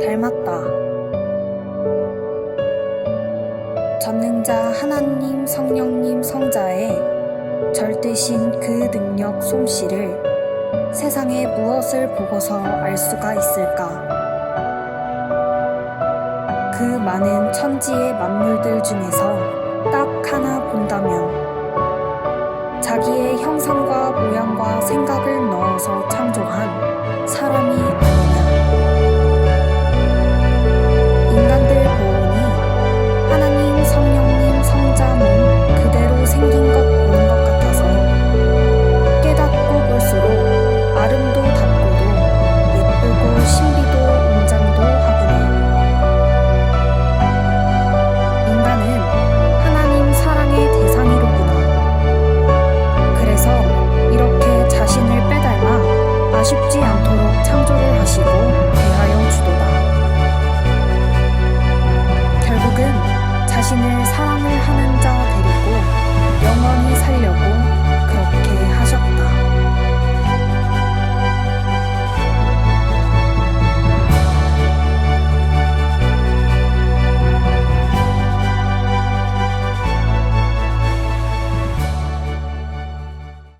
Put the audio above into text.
닮았다. 전능자 하나님 성령님 성자의 절대신 그 능력 솜씨를 세상에 무엇을 보고서 알 수가 있을까? 그 많은 천지의 만물들 중에서 딱 하나 본다면 자기의 형상과 모양 아 아쉽지 않도록 창조를 하시고 대하여 주도다. 결국은 자신을 사랑을 하는 자